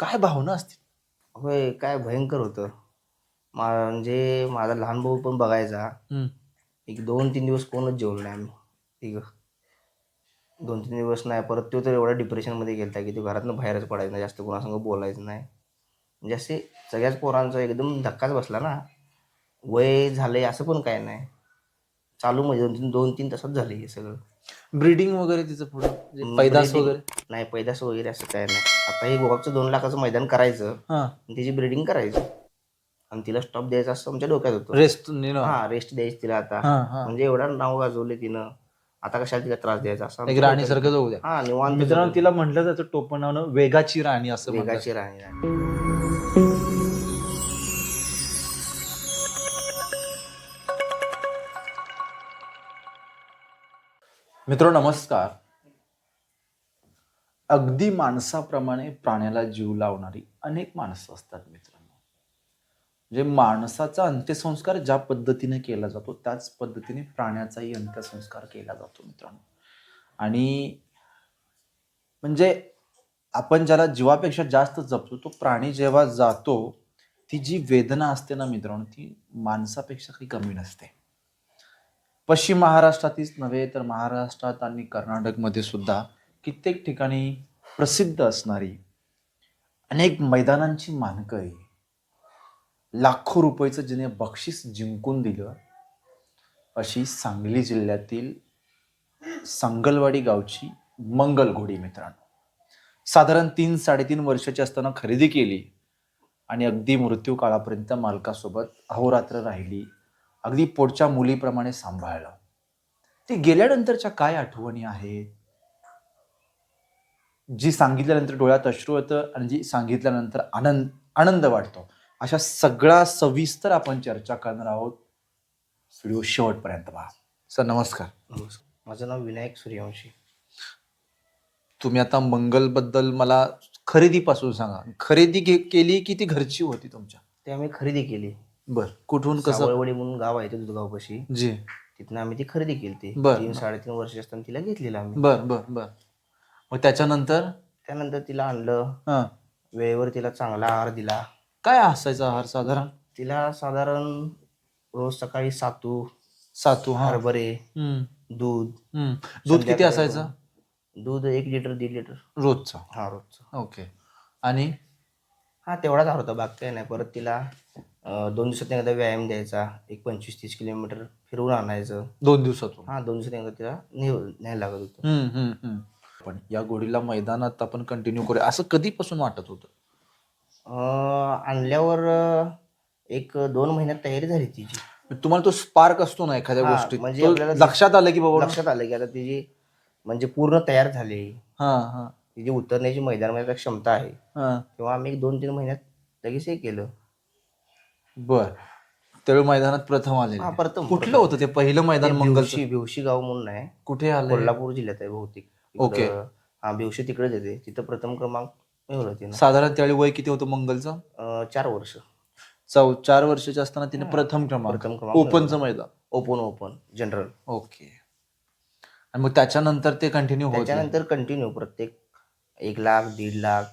काय भावना असतील? होय काय भयंकर होतं. म्हणजे माझा लहान भाऊ पण बघायचा. एक दोन तीन दिवस कोणच जेवलो नाही आम्ही. ठीक दोन तीन दिवस नाही परत तो तर एवढा डिप्रेशनमध्ये गेलता की तो घरातनं बाहेरच पडायचा नाही जास्त कोणासंग बोलायचं नाही. म्हणजे असे सगळ्याच पोरांचा एकदम धक्काच बसला ना. वय झालंय असं पण काय नाही. चालू म्हणजे दोन तीन दोन तीन तासात झाले हे सगळं. ब्रीडिंग वगैरे तिचं पुढं? म्हणजे पैदास breeding- वगैरे? नाही पैदास वगैरे असं काय नाही. आता हे गोवाचं दोन लाखाचं मैदान करायचं हा. आणि तिची ब्रिडिंग करायची. आणि तिला स्टॉप द्यायचा असं आमच्या डोक्यात होतं. रेस्ट हा रेस्ट द्यायची तिला आता. हा म्हणजे एवढा नाव गाजवले तिनं. आता कशाला तिला त्रास द्यायचा? असं एक आमच्या राणी डोक्यात सारखं जाऊ द्या. होतं. हा निवांत मित्रांनो तिला म्हटलं जातं टोपण नावनं वेगाची राणी असं म्हणतात. वेगाची राणी राणी. मित्र नमस्कार. अगदी माणसाप्रमाणे प्राण्याला जीव लावणारी अनेक माणसं असतात मित्रांनो. म्हणजे माणसाचा अंत्यसंस्कार ज्या पद्धतीने केला जातो त्याच पद्धतीने प्राण्याचाही अंत्यसंस्कार केला जातो मित्रांनो. आणि म्हणजे आपण ज्याला जीवापेक्षा जास्त जपतो तो प्राणी जेव्हा जातो ती जी वेदना असते ना मित्रांनो ती माणसापेक्षा काही कमी नसते. पश्चिम महाराष्ट्रातीच नव्हे तर महाराष्ट्रात आणि कर्नाटकमध्ये सुद्धा कित्येक ठिकाणी प्रसिद्ध असणारी अनेक मैदानांची मानकरी लाखो रुपयेचं जिने बक्षीस जिंकून दिलं. अशी सांगली जिल्ह्यातील सांगलवाडी गावची मंगल घोडी मित्रांनो. साधारण तीन साडेतीन वर्षाची असताना खरेदी केली आणि अगदी मृत्यू काळापर्यंत मालकासोबत अहोरात्र राहिली. अगदी पोटच्या मुलीप्रमाणे सांभाळलं. ती गेल्यानंतरच्या काय आठवणी आहेत? जी सांगितल्यानंतर डोळ्यात अश्रू येतं आणि जी सांगितल्यानंतर आनंद आनंद वाटतो. अशा सगळ्या सविस्तर आपण चर्चा करणार आहोत. व्हिडिओ शेवटपर्यंत पहा. सर नमस्कार. नमस्कार. माझं नाव विनायक सूर्यवंशी. तुम्ही आता मंगलबद्दल मला खरेदीपासून सांगा. खरेदी के- केली की ती घरची होती तुमच्या? ते आम्ही खरेदी केली. बर. कुठून कसं? सावळवडी म्हणून गाव आहे ते दुधगावपाशी. जी. तिथनं आम्ही ती खरेदी केली ती बरं. तीन साडेतीन वर्ष असताना तिला घेतलेलं आम्ही. बर बर बर. मग त्याच्यानंतर? त्यानंतर तिला आणलं. हा. वेळेवर तिला चांगला आहार दिला. काय असायचा आहार साधारण? तिला साधारण रोज सकाळी सातू सातू हा. हरभरे हम्म, दूध. हम्म. दूध किती संध्याकाळी असायचं? दूध एक लिटर दीड लिटर. रोजचा? हा रोजचं. ओके. आणि? हा तेवढाच आहार होता. बाकी काही नाही. परत तिला दोन दिवसात एकदा व्यायाम द्यायचा एक पंचवीस तीस किलोमीटर फिरवून आणायचं. दोन दिवसातून? हा दोन दिवसात एकदा तिला न्यायला लागत होतं. हम्म, हम्म, हम्म. पण या गोडीला मैदानात आपण कंटिन्यू करूया. असं कधीपासून वाटत होतं? अं, आणल्यावर अं, एक दोन महिन्यात तयारी झाली तिची. तुम्हाला तो स्पार्क असतो ना एखाद्या हा, गोष्टीत? म्हणजे तो आपल्याला लक्षात आलं की बाबा लक्षात आलं की आता तिची म्हणजे पूर्ण तयार झाली. हा हा. तिची उतरण्याची मैदानामध्ये क्षमता आहे. हा. तेव्हा आम्ही एक दोन तीन महिन्यात लगेच हे केलं. बर. त्यावेळी मैदानात प्रथम आले हा प्रथम कुठलं होतं ते पहिलं मैदान मंगल भिवशी भिवशी गाव म्हणून आहे. कुठे आलं कोल्हापूर जिल्ह्यात आहे बहुतेक. इकडं- ओके. हा भिवशी तिकडेच येते तिथं प्रथम क्रमांक मिळवलं तिनं. साधारण त्यावेळी वय किती होतं मंगलचं? अं, चार वर्ष. चौ चार वर्षाचे असताना तिने प्रथम क्रमांक. प्रथम क्रमांक ओपनचं मैदान. Open open general. ओके. आणि मग त्याच्यानंतर ते कंटिन्यू होत त्याच्यानंतर कंटिन्यू प्रत्येक एक लाख दीड लाख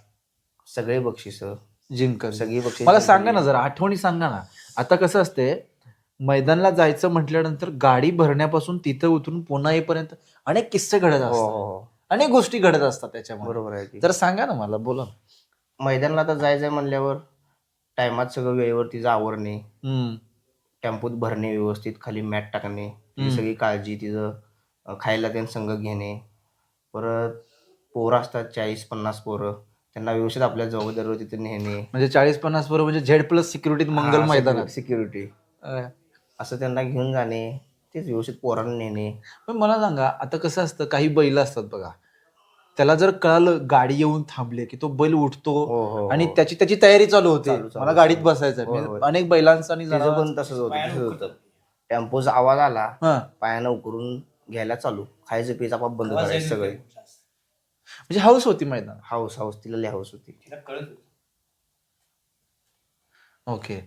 सगळे बक्षीस. जिंकत सगळी बक्षीस मला सांगा ना जरा आठवणी सांगा ना. आता कसं असते मैदानाला जायचं म्हटल्यानंतर गाडी भरण्यापासून तिथं उतरून पुन्हा येईपर्यंत अनेक किस्से घडत हो असतात. हो. हो अनेक गोष्टी घडत असतात त्याच्यामुळे. बरोबर आहे तर सांगा ना मला बोला. मैदानाला आता जायचंय म्हणल्यावर टायमात सगळं वेळेवर तिचं आवरणे टेम्पोत भरणे व्यवस्थित खाली मॅट टाकणे सगळी काळजी तिचं खायला त्यांनी संघ घेणे. परत पोरं असतात चाळीस पन्नास पोरं. त्यांना व्यवस्थित आपल्या जबाबदारीवर तिथे नेणे. म्हणजे चाळीस पन्नास बरोबर म्हणजे झेड प्लस सिक्युरिटीत मंगल मैदानात. सिक्युरिटी असं त्यांना घेऊन जाणे तेच व्यवस्थित पोरांना नेणे. पण मला सांगा आता कसं असतं काही बैल असतात बघा. त्याला जर कळालं गाडी येऊन थांबले की तो बैल उठतो हो हो आणि त्याची त्याची तयारी चालू होते. चालू- चालू- मला गाडीत बसायचं. अनेक बैलांचा आणि तिचं जनावरांचा- पण तसंच होतं तसंच होतं. टेम्पोचा आवाज आला हा. पायानं उकरून घ्यायला चालू. खायचं पियचं आपाप बंद करायचं सगळे. म्हणजे हाऊस होती मैदान. हाऊस हाऊस तिला लय हाऊस होती. ओके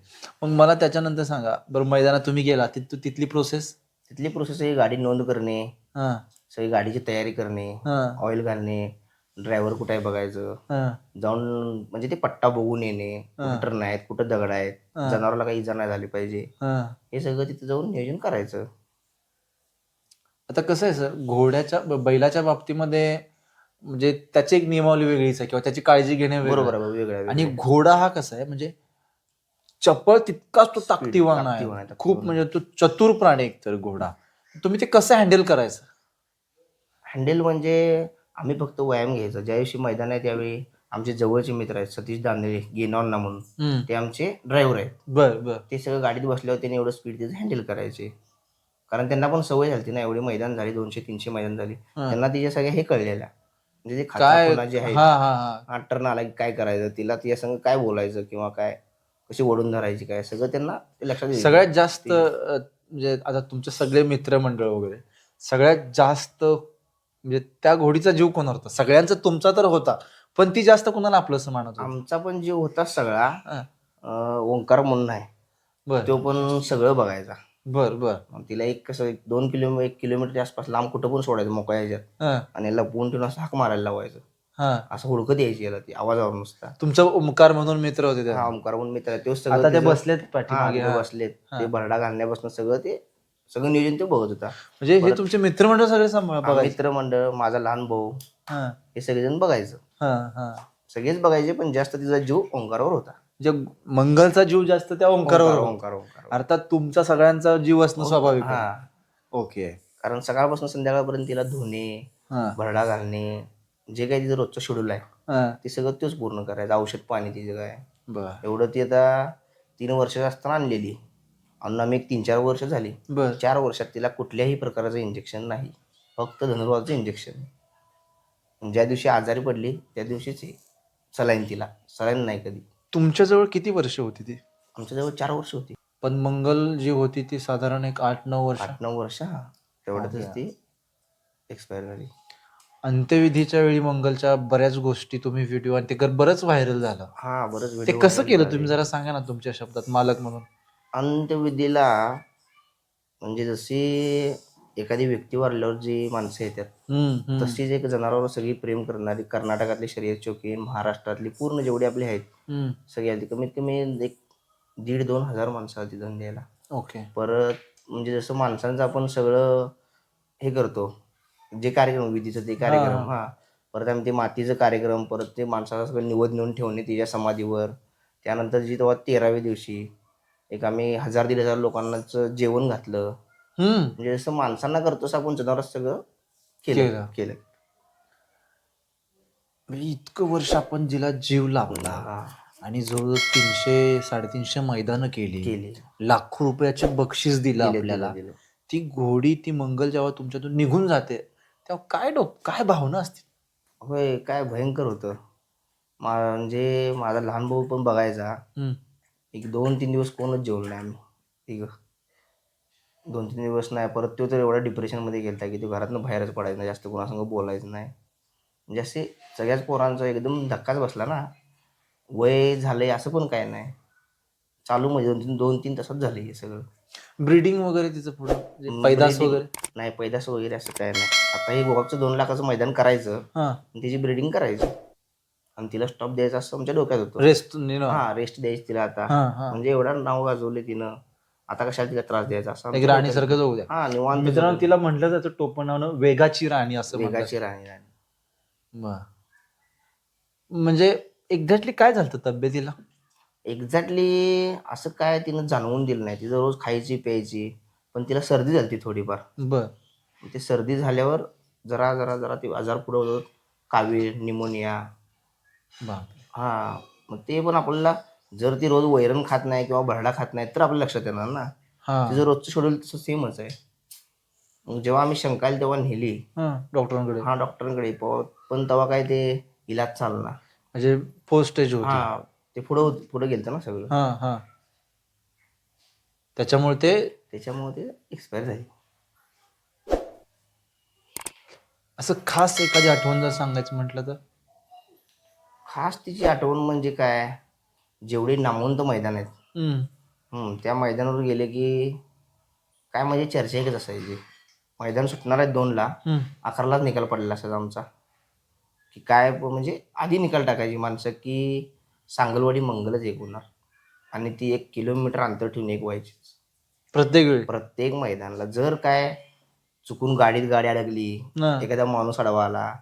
मग मला त्याच्यानंतर सांगा बरं मैदानात तुम्ही गेला तिथ तिथली प्रोसेस तिथली प्रोसेस आहे गाडी नोंद करणे हा. सगळी गाडीची तयारी करणे हा. ऑइल घालणे ड्रायव्हर कुठे आहे बघायचं. हा, जाऊन म्हणजे ते पट्टा बघून येणे कुठं टर्न आहेत कुठं दगड आहेत जनावराला काही इजा नाही झाली पाहिजे. हा. हे सगळं तिथे जाऊन नियोजन करायचं. आता कसं आहे सर? घोड्याच्या ब- बैलाच्या बाबतीमध्ये म्हणजे त्याची एक नियमावली वेगळीच आहे किंवा त्याची काळजी घेणे वेगळं बरोबर आहे. वेगळ्या आणि घोडा हा कसा आहे म्हणजे चपळ तितकाच तो ताकदीवान आहे, खूप म्हणजे तो चतुर प्राणी एक तर घोडा. तुम्ही ते कसं हँडल करायचं? हँडल म्हणजे आम्ही फक्त व्यायाम घ्यायचा. ज्या दिवशी मैदान आहे त्यावेळी आमचे जवळचे मित्र आहेत सतीश दांदळे गेनॉन्ना म्हणून. ते आमचे ड्रायव्हर आहेत. बर बर. ते सगळं गाडीत बसल्यावर त्यांनी एवढं स्पीड तिथे हँडल करायचे. कारण त्यांना पण सवय झाली ना एवढी मैदान झाली दोनशे तीनशे मैदान झाली. त्यांना तिच्या सगळ्या हे कळलेल्या. म्हणजे काय जे आहे हा हा हा. हा टर्न आला की काय करायचं? तिला तिच्या संग काय बोलायचं किंवा काय? कशी ओढून धरायची काय? सगळं त्यांना ते लक्षात येईल. सगळ्यात जास्त अ, म्हणजे आता तुमचे सगळे मित्रमंडळ वगैरे सगळ्यात जास्त म्हणजे त्या घोडीचा जीव कोणावर होता सगळ्यांचा तुमचा तर होता पण ती जास्त कोणाला आपलंसं मानत होती? आमचा पण जीव होता सगळा हा. अं, ओंकार म्हणून आहे. बर. तो पण सगळं बघायचा. बर बर. मग तिला एक कसं एक दोन किलोमीटर एक किलोमीटर आसपास लांब कुठं पण सोडायचं मोकळ्या ह्याच्यात. हा, आणि लपवून ठेवून असं हाक मारायला लावायचं. हा. असं हुडकत यायची याला ती आवाजावर नुसता. तुमचा ओमकार म्हणून मित्र होते ते हा ओंकार म्हणून मित्र आहे. तो आता सगळं ते तिचं- बसलेत हा, पाठीमागे. हा. बसलेत. ते भरडा घालण्यापासून सगळं ते सगळं नियोजन ते बघत होता. म्हणजे हे तुमचे मित्रमंडळ सगळे सांभाळ बघायचे. मित्रमंडळ माझा लहान भाऊ. हा, हे सगळेजण बघायचं. हा, हा. सगळेच बघायचे पण जास्त तिचा जीव ओंकारावर होता. म्हणजे मंगलचा जीव जास्त त्या ओंकारावर ओंकार. ओंकार अर्थात तुमचा सगळ्यांचा जीव असणं स्वाभाविक आहे. हा. ओके. कारण सकाळपासून संध्याकाळपर्यंत तिला धुणे हा, भरडा घालणे जे काही तिचं रोजचं शेड्यूल आहे हा. ते सगळं तोच पूर्ण करायचं. औषध पाणी तिचं काय. बर. एवढं ती आता तीन वर्ष असताना आणलेली. आणि आम्ही एक तीन चार वर्ष झाली. बर. चार वर्षात तिला कुठल्याही प्रकारचं इंजेक्शन नाही. फक्त धनुर्वाचं इंजेक्शन ज्या दिवशी आजारी पडली त्या दिवशीच सलाईन तिला. सलाईन नाही कधी. तुमच्याजवळ किती वर्ष होती ती? आमच्याजवळ चार वर्ष होती. पण मंगल जी होती ती साधारण एक आठ नऊ वर्ष. आठ नऊ वर्ष हा. तेवढ्यातच ती एक्सपायर झाली. अंत्यविधीच्या वेळी मंगलच्या बऱ्याच गोष्टी तुम्ही व्हिडिओ आणि ते बरंच व्हायरल झालं. हा बरंच ते video कसं viral केलं झाले. तुम्ही? जरा सांगा ना तुमच्या शब्दात मालक म्हणून. अंत्यविधीला म्हणजे जशी एखादी व्यक्ती वारल्यावर जी माणसं येतात तशीच एक जनावरांवर सगळी प्रेम करणारी कर्नाटकातली शर्यत चौकी महाराष्ट्रातली पूर्ण जेवढी आपली आहेत. सगळी आली. कमीत कमी एक दीड दोन हजार माणसं आली धन द्यायला. ओके. परत म्हणजे जसं माणसांचं आपण सगळं हे करतो जे कार्यक्रम विधीचं ते कार्यक्रम हा. परत आम्ही ते मातीचं कार्यक्रम परत ते माणसाला सगळं निवड नेऊन ठेवणे तिच्या समाधीवर. त्यानंतर जी तेव्हा तेराव्या दिवशी एक आम्ही हजार दीड हजार लोकांनाच जेवण घातलं. हम्म. म्हणजे जसं माणसांना करतो तसं आपण जनावर सगळं केलं केलं. केलं. म्हणजे इतकं वर्ष आपण जिला जीव लावला हा, आणि जवळजवळ तीनशे साडेतीनशे मैदानं केली. केली. लाखो रुपयाचे बक्षीस दिलं आपल्याला. ती घोडी ती मंगल जेव्हा तुमच्यातून निघून जाते तेव्हा काय डोक काय भावना असतील? होय काय भयंकर होतं. मा- म्हणजे माझा लहान भाऊ पण बघायचा. हम्म. एक दोन तीन दिवस कोणच जेवलो नाही आम्ही. दोन तीन दिवस नाही परत तो तर एवढा डिप्रेशनमध्ये गेलता की तो घरातनं बाहेरच पडायचा नाही जास्त कोणासंग बोलायचं नाही. म्हणजे असे सगळ्याच पोरांचा एकदम धक्काच बसला ना. वय झालंय असं पण काय नाही. चालू म्हणजे दोन तीन दोन तीन तासात झाले हे सगळं. ब्रीडिंग वगैरे तिचं पुढे? पैदास Breeding- वगैरे? नाही पैदास वगैरे असं काय नाही. आता हे गोवाचं दोन लाखाचं मैदान करायचं हा. आणि त्याची ब्रिडिंग करायची. आणि तिला स्टॉप द्यायचा असं आमच्या डोक्यात होतं. रेस्ट हा रेस्ट द्यायची तिला आता. हा हा. म्हणजे एवढा नाव गाजवले तिनं. आता कशाला तिला त्रास द्यायचा? असं एक राणी सारखं जाऊ द्या. हा निवांत मित्रांनो तिला म्हटलं जातं टोपण नावनं वेगाची राणी असं म्हणतात. वेगाची राणी राणी. बर. म्हणजे एक्झॅक्टली काय झालं तब्येतीला एक्झॅक्टली असं काय तिनं जाणवून दिलं नाही. तिचं रोज खायची प्यायची. पण तिला सर्दी झाली थोडीफार. बर. ते सर्दी झाल्यावर जरा जरा जरा ते आजार पुढे होत. कावीळ निमोनिया. बाप हा मग ते पण आपल्याला जर ती रोज वैरण खात नाही किंवा भरडा खात नाही तर आपल्या लक्षात येणार ना. हा. तिचं रोजचं शेड्यूल तसं सेमच आहे. मग जेव्हा आम्ही शंकायला तेव्हा नेली. हा डॉक्टरांकडे हा डॉक्टरांकडे प- पण तेव्हा काय ते इलाज चालला. म्हणजे पोस्ट स्टेज होती. हा ते पुढं पुढे गेलं ना सगळं. हा हा. त्याच्यामुळे ते त्याच्यामुळे ते एक्सपायर झाली. असं खास एखादी आठवण जर सांगायचं म्हटलं तर? खास तिची आठवण म्हणजे काय? जेवढे नामवंत मैदान आहेत हम्म. हम्म, त्या मैदानावर गेले की काय म्हणजे चर्चा एकच असायची. मैदान सुटणार आहेत दोनला. हम्म. अकरालाच निकाल पडलेला असायचा आमचा. की काय ब- म्हणजे आधी निकाल टाकायची माणसं की सांगलवाडी मंगलच एक होणार. आणि ती एक किलोमीटर अंतर ठेवून एक व्हायची प्रत्येक वेळी? प्रत्येक मैदानाला. जर काय चुकून गाडीत गाडी अडकली हा, एखादा माणूस अडवा आला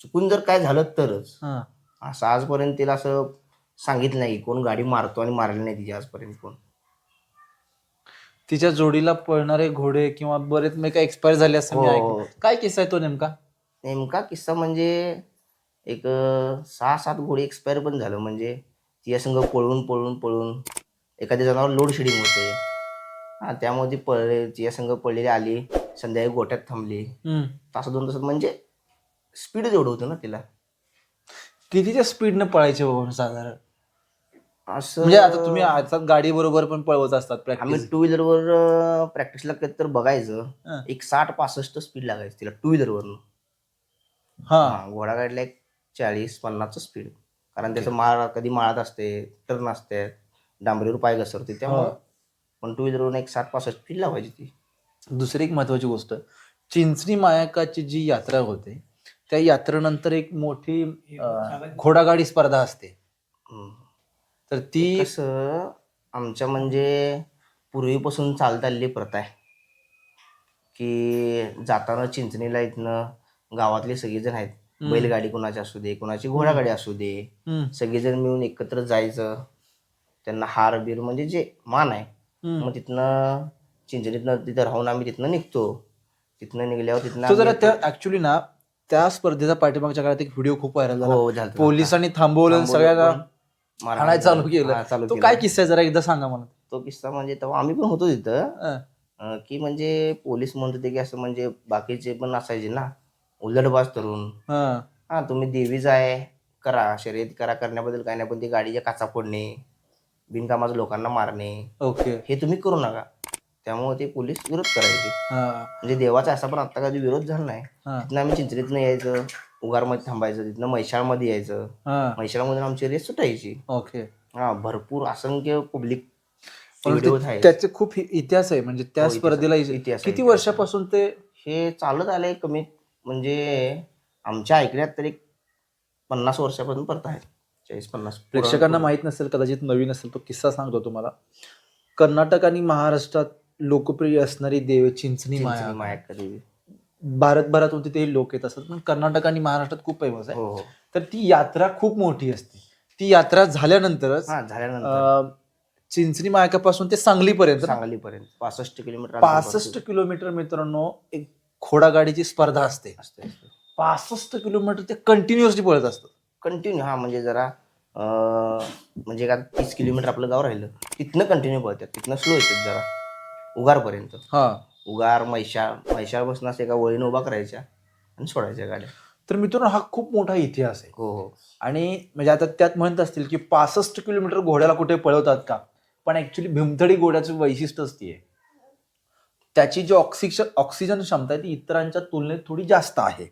चुकून जर काय झालं तरच. हा. असं आजपर्यंत तिला असं सांगितलं नाही. कोण गाडी मारतो आणि मारली नाही तिची आजपर्यंत कोण. तिच्या जोडीला पळणारे घोडे किंवा बरेच मी काय एक्सपायर झाले असं मी हो. ऐकलं. काय किस्सा आहे तो नेमका? नेमका किस्सा म्हणजे एक अं, सहा सात घोडे एक्सपायर पण झालं. म्हणजे तिच्या संग पळून पळून पळून एखाद्या जनावर लोड शेडिंग होते. हा त्यामुळे ती पळले तिच्या संग पळलेली आली संध्याकाळी गोट्यात थांबली. हम्म. तास दोन तासात म्हणजे स्पीड एवढं होतं ना तिला. कितीच्या स्पीडने पळायचे बाबा साधारण? असं म्हणजे आता तुम्ही आता गाडी बरोबर पण पळवत असतात आम्ही टू व्हीलरवर प्रॅक्टिसला कधी तर बघायचं. एक साठ पासष्ट स्पीड लागायची तिला टू व्हीलरवरनं हा. हा घोडा गाडीला एक चाळीस पन्नासचं स्पीड कारण त्याचं माळ कधी माळात असते टर्न असते डांबरीवर पाय घसरते त्यामुळे. पण टू व्हीलरवरून एक साठ पासष्ट स्पीड लावायची ती. दुसरी एक महत्वाची गोष्ट चिंचणी मायकाची जी यात्रा होते त्या यात्रेनंतर एक मोठी अं, घोडागाडी स्पर्धा असते. तर ती कसं आमच्या म्हणजे पूर्वीपासून चालत आलेली प्रथा आहे. की जाताना चिंचणीला इथनं गावातले सगळेजण आहेत. बैलगाडी कोणाची असू दे कोणाची घोडागाडी असू दे. हम्म, सगळेजण मिळून एकत्र जायचं. त्यांना हार बीर म्हणजे जे मान आहे. हम्म. मग तिथनं चिंचणीतनं तिथं राहून आम्ही तिथनं निघतो. तिथनं निघल्यावर तिथनं तो जरा आम्ही- त्या ऍक्च्युली ना त्या स्पर्धेचा पाठीमागच्या काळात एक व्हिडिओ खूप व्हायरल झाला. हो पोलिसांनी थांबवलं सगळ्यांना चालू केलं. तो. काय किस्सा जरा एकदा सांगा मला. तो किस्सा म्हणजे तेव्हा आम्ही पण होतो तिथं. की म्हणजे पोलीस म्हणत होते की असं म्हणजे बाकीचे पण असायचे ना उलटबाज तरुण. हा, हा तुम्ही देवीच आहे करा शर्यत करा करण्याबद्दल काय नाही पण ती गाडीच्या काचा फोडणे बिनकामाचं लोकांना मारणे ओके. हे तुम्ही करू नका. त्यामुळे ते पोलीस विरोध करायचे. हा, म्हणजे देवाचा असा पण आता कधी विरोध झाला नाही. तिथनं आम्ही चिंचणीतनं यायचं उगारमध्ये थांबायचं तिथनं म्हैशाळमध्ये यायचं. म्हैशाळमधून आमची रेस सुटायची. ओके. हा भरपूर असंख्य पब्लिक त्याचे खूप इतिहास आहे. म्हणजे त्या हो, स्पर्धेला इतिहास किती. वर्षापासून ते हे चालत आलंय कमी म्हणजे आमच्या ऐकण्यात तरी पन्नास वर्षापासून परत आहे चाळीस पन्नास प्रेक्षकांना माहीत नसेल कदाचित नवीन असेल तो किस्सा सांगतो तुम्हाला. कर्नाटक आणि महाराष्ट्रात लोकप्रिय असणारी देव चिंचणी माया. चिंचणी मायाक कधी भारतभरातून तिथे लोक येत असतात पण कर्नाटक आणि महाराष्ट्रात खूप फेमस आहे. हो हो. तर ती यात्रा खूप मोठी असते. ती यात्रा झाल्यानंतरच हा झाल्यानंतर. चिंचणी मायकापासून ते सांगलीपर्यंत सांगलीपर्यंत पासष्ट किलोमीटर पासष्ट किलोमीटर मित्रांनो एक घोडागाडीची स्पर्धा असते. असते पासष्ट किलोमीटर ते कंटिन्युअसली पळत असतं. कंटिन्यू हा म्हणजे जरा म्हणजे का तीस किलोमीटर आपलं गाव राहिलं तिथनं कंटिन्यू पळतात तिथनं स्लो येतात जरा. उगारपर्यंत. हा. उगार मैशाळ बसून असं एका वळीनं उभा करायच्या आणि सोडायच्या गाड्या. तर मित्रांनो हा खूप मोठा इतिहास आहे. हो हो. आणि म्हणजे आता त्यात म्हणत असतील की पासष्ट किलोमीटर घोड्याला कुठे पळवतात का? पण ऍक्च्युली भीमथडी घोड्याचं वैशिष्ट्यच ती आहे त्याची जी ऑक्सिजन ऑक्सिजन क्षमता आहे ती इतरांच्या तुलनेत थोडी जास्त आहे.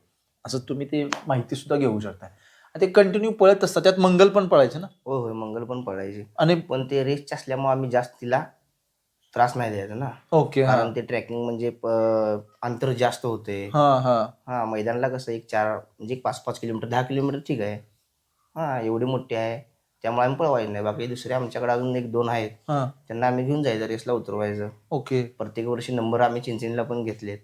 असं तुम्ही ते माहिती सुद्धा घेऊ शकता आणि ते कंटिन्यू पळत असतात. त्यात मंगल पण पळायचे ना? होय होय मंगल पण पडायचे आणि पण ते रेसचे असल्यामुळे आम्ही जास्त तिला त्रास नाही द्यायचा ना. ओके हा. कारण ते ट्रॅकिंग म्हणजे प- अंतर जास्त होते. हा हा. हा मैदानाला कसं एक चार म्हणजे एक पाच पाच किलोमीटर दहा किलोमीटर ठीक आहे. हा एवढी मोठी आहे. त्यामुळे आम्ही पळवायचं नाही. बाकी दुसरे आमच्याकडे अजून एक दोन आहेत. हा. त्यांना आम्ही घेऊन जायचं रेसला उतरवायचं. ओके. प्रत्येक वर्षी नंबर आम्ही चिंचणीला पण घेतलेत.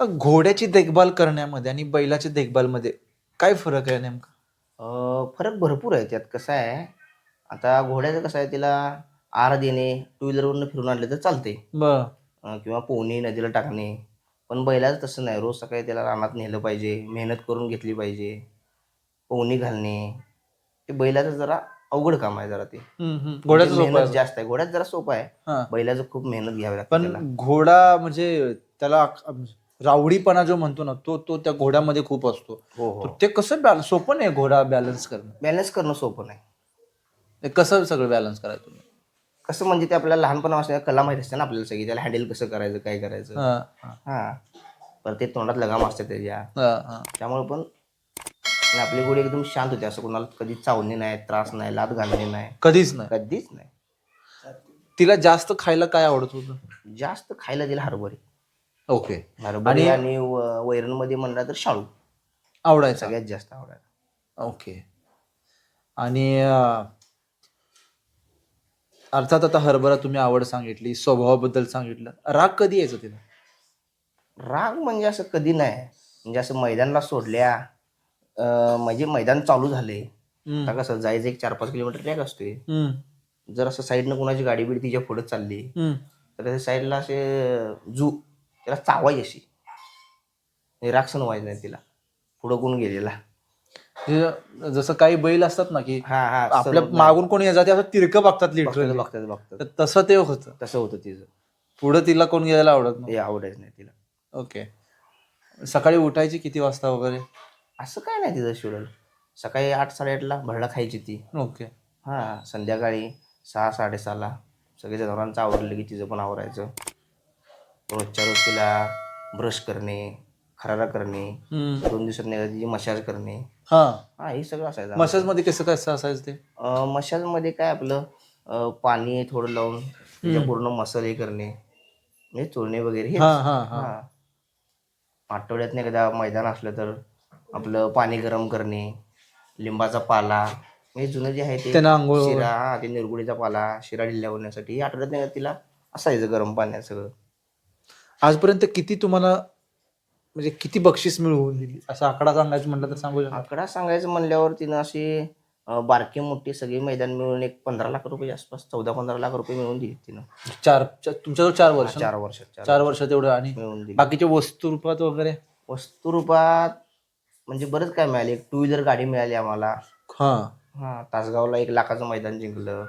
घोड्याची देखभाल करण्यामध्ये आणि बैलाची देखभालमध्ये काय फरक आहे नेमका? अं, फरक भरपूर आहे त्यात. कसं आहे आता घोड्याचं कसं आहे तिला आर देणे टू व्हीलरवरनं फिरून आणले तर चालते बर. किंवा पोहणे नदीला टाकणे. पण बैलाचं तसं नाही. रोज सकाळी त्याला रानात नेलं पाहिजे मेहनत करून घेतली पाहिजे. पोहणी घालणे. ते बैलाचं जरा अवघड काम आहे जरा ते. घोड्याचं म्हणजे सोपं मेहनत आहे. जास्त आहे. घोड्यात जरा सोपं आहे. बैलाचं खूप मेहनत घ्यावी लागते पण घोडा म्हणजे त्याला अक- रावडीपणा जो म्हणतो ना तो तो त्या घोड्यामध्ये खूप असतो. हो तर हो ते कसं बॅलन्स सोपं नाही घोडा बॅलन्स करणं? बॅलन्स करणं सोपं नाही. ते कसं सगळं बॅलन्स करायचं तुम्ही? कसं म्हणजे ते आपल्याला लहानपणापासून कला माहिती असते ना आपल्याला सगळी त्याला हँडल कसं करायचं काय करायचं. हा, हा, हा. पर ते तोंडात लगाम असते त्याच्या. त्यामुळे पण आणि आपली गोडी एकदम शांत होते. असं कोणाला कधी चावणे नाही त्रास नाही लात घालणे नाही. कधीच नाही. कधीच नाही. तिला जास्त खायला काय आवडत होतं? जास्त खायला दिला हरभरे. ओके. हरभरे आणि व- वैरणमध्ये म्हणला तर शाळू. आवडायचा? सगळ्यात जास्त आवडायचा. ओके. आणि अं, अर्थात आता हरभरा तुम्ही आवड सांगितली स्वभावाबद्दल सांगितलं. राग कधी यायचा तिला? राग म्हणजे असं कधी नाही. म्हणजे असं मैदानला सोडल्या अं, म्हणजे मैदान चालू झाले. आता कसं जायचं एक चार पाच किलोमीटर ट्रॅक असतोय. हम्म. जर असं साईडनं कोणाची गाडी बिडी तिच्या पुढे चालली हम्म. तर त्या साईडला असे जू त्याला चावायची. अशी राग सण व्हायचं नाही तिला. पुढं कोण गेलेला. हे जसं काही बैल असतात ना की हा हा आपल्या मागून कोणी येतात ते असं तिरकं बघतात बघतात लिटरली बघतात. बघतात तसं ते होतं. तसं होतं तिचं पुढं तिला कोण गेलेला आवडत नाही? ते आवडायचं नाही तिला. ओके सकाळी उठायची किती वाजता वगैरे? असं काय नाही तिचं शेड्यूल सकाळी आठ साडेआठला भरडा खायची ती. ओके हा संध्याकाळी सहा साडेसहाला सगळे जनावरांचं आवरलं की तिचं पण आवरायचं. रोजच्या रोज तिला ब्रश करणे खरारा करणे हम्म. दोन दिवसात तिची मशाज करणे. हा. हा हे सगळं असायचं मसाजमध्ये कसं कसं असायचं ते? अं, मशाजमध्ये काय आपलं अं, पाणी थोडं लावून त्याच्या पूर्ण मसाले हे करणे म्हणजे चोळणे वगैरे हे हा हा हा. हा. आठवड्यात एकदा मैदान असलं तर आपलं पाणी गरम करणे लिंबाचा पाला म्हणजे जुनं जे आहे ते त्यांना आंघोळ शिरा हा ते निरगुडीचा पाला शिरा ढिल्या होण्यासाठी हे आठवड्यात एकदा तिला असायचं गरम पाण्यात सगळं. आजपर्यंत किती तुम्हाला म्हणजे किती बक्षीस मिळवून दिली? असा आकडा सांगायचं म्हटलं तर सांगू शकता? आकडा सांगायचं म्हणल्यावर तिनं अशी अं, बारकी मोठी सगळी मैदान मिळून एक पंधरा लाख रुपये आसपास चौदा पंधरा लाख रुपये मिळवून दिली तिनं. चार चा- तुमच्याजवळ चार वर्ष ना? चार वर्षात चार चार वर्ष तेवढं आणि मिळवून दिली. बाकीच्या वस्तू रूपात वगैरे? वस्तू रूपात म्हणजे बरंच काय मिळाले. एक टू व्हीलर गाडी मिळाली आम्हाला. हा. हा तासगावला एक लाखाचं मैदान जिंकलं.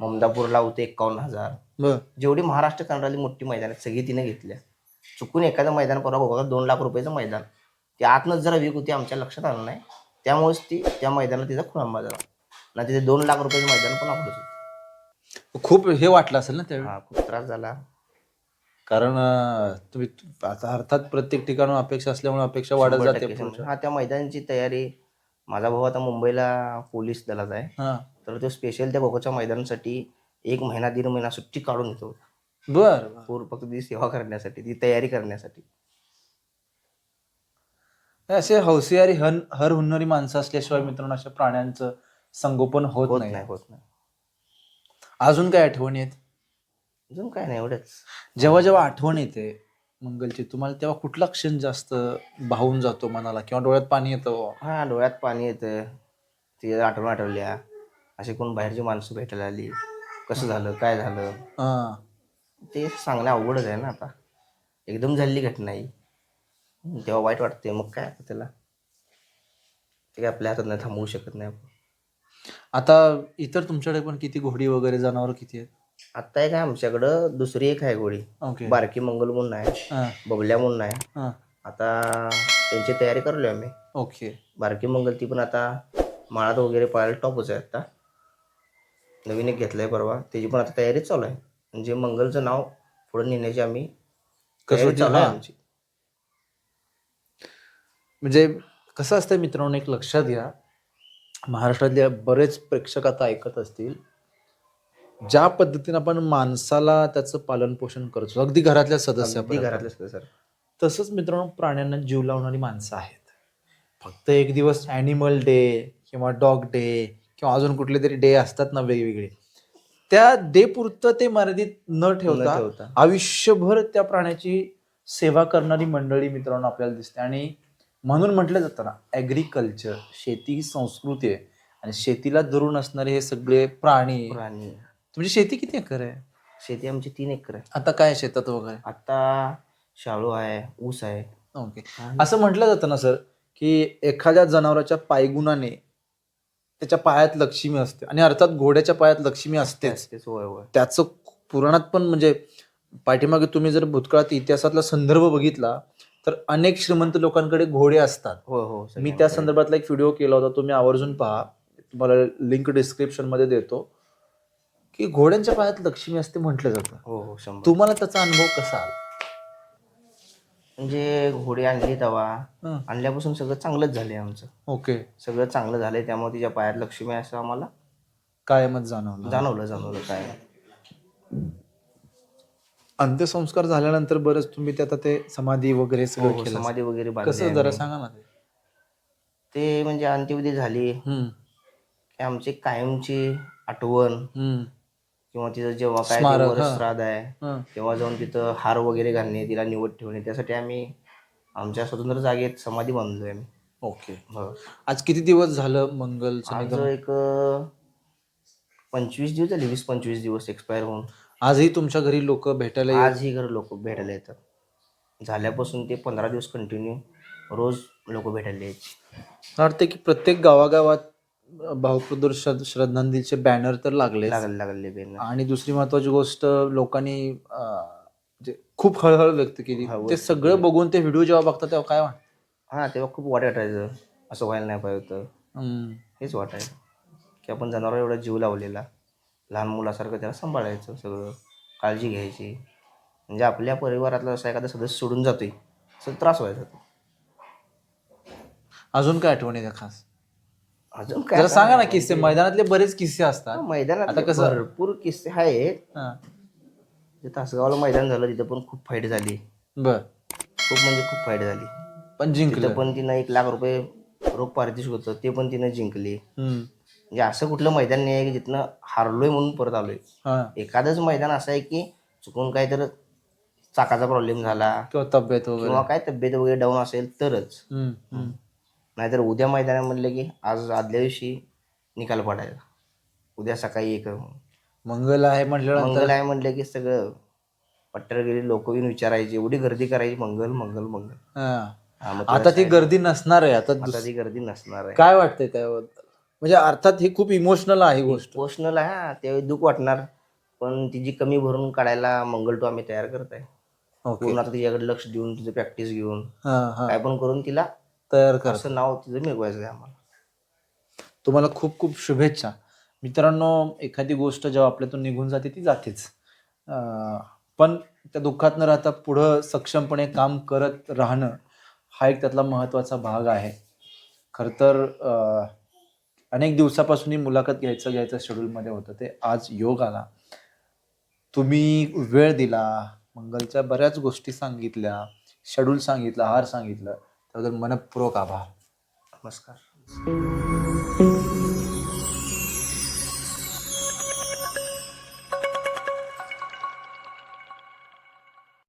ममदापूरला होते एकावन्न हजार. बर. जेवढी महाराष्ट्र करणारी मोठी मैदान आहेत सगळी तिने घेतल्या. चुकून एखादं मैदान परवा बघा दोन लाख रुपयाचं मैदान. ते आतनच जरा वीक होती आमच्या लक्षात आलं नाही. त्यामुळेच ती त्या मैदानात तिचा खुळांबा झाला. ना तिथे दोन लाख रुपयाचं मैदान पण आपलंच होतं. खूप हे वाटलं असेल ना त्यावेळी? हा खूप त्रास झाला. कारण अं, तुम्ही आता अर्थात प्रत्येक ठिकाणून अपेक्षा असल्यामुळे अपेक्षा वाढत शंभर जाते टक्के पुढच्या. शंभर. हा त्या मैदानाची तयारी माझा भाऊ आता मुंबईला पोलीस दलात आहे. हा. तर तो स्पेशल त्या गोकोच्या मैदानासाठी एक महिना दीड महिना सुट्टी काढून येतो बर पूर फक्त ती सेवा करण्यासाठी ती तयारी करण्यासाठी. असे हौसियारी हन हर हुन्नरी माणसं असल्याशिवाय मित्रांनो अशा प्राण्यांचं संगोपन होत होत नाही. नाही होत नाही. अजून काय आठवण येत अजून काय नाही एवढंच. जेव्हा जेव्हा आठवण येते मंगलची तुम्हाला तेव्हा कुठला क्षण जास्त भावून जातो मनाला? किंवा डोळ्यात पाणी येतं हा डोळ्यात पाणी येतं. ती आठवण आठवल्या. असे कोण बाहेरची माणसं भेटायला आली. कसं झालं काय झालं? हा. ते सांगणं अवघडच आहे ना आता. एकदम झालेली घटना ही तेव्हा वाईट वाटते मग काय आता त्याला? ते काय आपल्या हातात नाही थांबवू शकत नाही आपण. आता इतर तुमच्याकडे पण किती घोडी वगैरे जनावर किती आहेत? आत्ता एक आहे आमच्याकडं दुसरी एक आहे गोळी ओके. बारकी मंगल म्हणून आहे. हा, बबल्या म्हणून आहे. हा. आता त्यांची तयारी करलोय आम्ही. ओके. बारकी मंगल ती पण आता माळात वगैरे पाहायला टॉपच आहे आता. नवीन एक घेतलंय परवा. त्याची पण आता तयारी चालू आहे. म्हणजे मंगलचं नाव पुढे नेण्याची आम्ही तयारी कसोटी चालू आहे हा. आमची. म्हणजे कसं असतं मित्रांनो एक लक्षात घ्या. महाराष्ट्रातले बरेच प्रेक्षक आता ऐकत असतील. ज्या पद्धतीने आपण माणसाला त्याचं पालन पोषण करतो अगदी घरातल्या अगदी सदस्यापर्यंत. घरातलं सर सर तसंच मित्रांनो प्राण्यांना जीव लावणारी माणसं आहेत. फक्त एक दिवस ॲनिमल डे किंवा डॉग डे किंवा अजून कुठले तरी डे असतात ना वेगवेगळे. त्या डे पुरतं ते मर्यादित न ठेवता. आयुष्यभर त्या प्राण्याची सेवा करणारी मंडळी मित्रांनो आपल्याला दिसते. आणि म्हणून म्हटलं जातं ना ॲग्रिकल्चर शेती ही संस्कृती आहे. आणि शेतीला धरून असणारे हे सगळे प्राणी प्राणी. तुमची शेती किती एकर आहे? शेती आमची तीन एकर आहे. आता काय शेतात वगैरे? आता शाळू आहे ऊस आहे. ओके. असं म्हटलं जातं ना सर की एखाद्या जनावराच्या पायगुणाने त्याच्या पायात लक्ष्मी असते आणि अर्थात घोड्याच्या पायात लक्ष्मी असतेच. होय त्याचं पुराणात पण म्हणजे पाठीमागे तुम्ही जर भूतकाळात इतिहासातला संदर्भ बघितला तर अनेक श्रीमंत लोकांकडे घोडे असतात. हो हो मी. त्या संदर्भातला एक व्हिडिओ केला होता तुम्ही आवर्जून पहा. तुम्हाला लिंक डिस्क्रिप्शनमध्ये देतो. की घोड्यांच्या पायात लक्ष्मी असते म्हटलं जातं. हो हो तुम्हाला त्याचा अनुभव कसा आला? म्हणजे घोडी आणली तेव्हा हं, आणल्यापासून सगळं चांगलंच झालंय आमचं. ओके. सगळं चांगलं झालंय त्यामुळे तिच्या पायात लक्ष्मी आहे असं आम्हाला कायमच जाणवलं. जाणवलं जाणवलं काय. अंत्यसंस्कार झाल्यानंतर बरंच तुम्ही ते आता ते समाधी वगैरे हो, सगळं हो, केलं समाधी वगैरे. बांधली कसं जरा आम्ही. सांगा ना ते. ते म्हणजे अंत्यविधी झाली. हम्म, की आमची कायमची आठवण. हम्म, किंवा तिथं जेव्हा काय स्मारक, हा. श्राद्ध आहे हं. तेव्हा जाऊन तिथं हार वगैरे घालणे तिला निवड ठेवणे. त्यासाठी आम्ही आमच्या स्वतंत्र जागेत समाधी बांधलोय आम्ही. ओके. हो. आज किती दिवस झालं मंगलचं आज निधन एक अं, पंचवीस दिवस झाले वीस पंचवीस दिवस एक्सपायर होऊन. आजही तुमच्या घरी लोक भेटायला येत- आजही घर लोक भेटायला येतात. झाल्यापासून ते पंधरा दिवस कंटिन्यू रोज लोक भेटायला यायचे. मला वाटतं की प्रत्येक गावागावात भावप्रदूर श्रद्ध- श्रद्धांजलीचे बॅनर तर लागले लागले लागले आणि दुसरी महत्वाची गोष्ट लोकांनी अं, म्हणजे खूप हळहळ व्यक्त केली. ते व्यक्त सगळं बघून ते व्हिडिओ जेव्हा बघतात तेव्हा काय वाटतं? हा तेव्हा खूप वाईट वाटायचं असं व्हायला नाही पाहिजे होतं. हम्म. हेच वाटायचं की आपण जनावर एवढा जीव लावलेला लहान मुलासारखं त्याला सांभाळायचं सगळं काळजी घ्यायची. म्हणजे आपल्या परिवारातला असा एखादा सदस्य सोडून जातोय असं त्रास व्हायचा तो. अजून काय आठवणी द्या खास? अजून काय जरा सांगा ना किस्से. मैदानातले बरेच किस्से असतात. मैदानात आता कसं- भरपूर किस्से आहेत. हा. जे तासगावला मैदान झालं तिथं पण खूप फाईट झाली. बर. खूप म्हणजे खूप फाईट झाली. पण जिंकलं. पण तिनं एक लाख रुपये रोख पारितोषिक होतं ते पण तिनं जिंकली. हम्म. म्हणजे असं कुठलं मैदान नाही आहे की जिथनं हारलोय म्हणून परत आलोय. हा. एखादंच मैदान असं आहे की चुकून काय तर चाकाचा प्रॉब्लेम झाला किंवा तब्येत वगैरे. किंवा काय तब्येत वगैरे डाऊन असेल तरच. हम्म, हम्म. नाहीतर उद्या मैदानात म्हणलं की आज आदल्या दिवशी निकाल पडायचा. उद्या सकाळी एक. मंगल आहे म्हटल्यानंतर मंगल आहे म्हणलं की सगळं पट्ट्यावर गेली लोक येऊन विचारायची एवढी गर्दी करायची मंगल मंगल मंगल. हा. हा, मग आता ती गर्दी नसणार आहे आता आता दुस- ती गर्दी नसणार आहे. काय वाटतंय त्याबद्दल? म्हणजे अर्थात ही खूप इमोशनल आहे गोष्ट. इमोशनल आहे हा, त्यावेळी दुःख वाटणार. पण तिची कमी भरून काढायला मंगल टू आम्ही तयार करत आहे. ओके पूर्ण आता तिच्याकडे लक्ष देऊन तिचं प्रॅक्टिस घेऊन. हा हा. काय पण करून तिला तयार कर. असं नाव तिचं मिळवायचं आहे आम्हाला. तुम्हाला खूप खूप शुभेच्छा. मित्रांनो एखादी गोष्ट जेव्हा आपल्यातून निघून जाते ती जातेच. अं, पण त्या दुःखात न राहता पुढं सक्षमपणे काम करत राहणं हा एक त्यातला महत्त्वाचा भाग आहे. खरं तर अं, अनेक दिवसापासून ही मुलाखत घ्यायचं घ्यायचं शेड्यूलमध्ये होतं. ते आज योग आला. तुम्ही वेळ दिला मंगलच्या बऱ्याच गोष्टी सांगितल्या शेड्यूल सांगितलं हार सांगितलं. त्याबद्दल मनपूर्वक आभार। नमस्कार।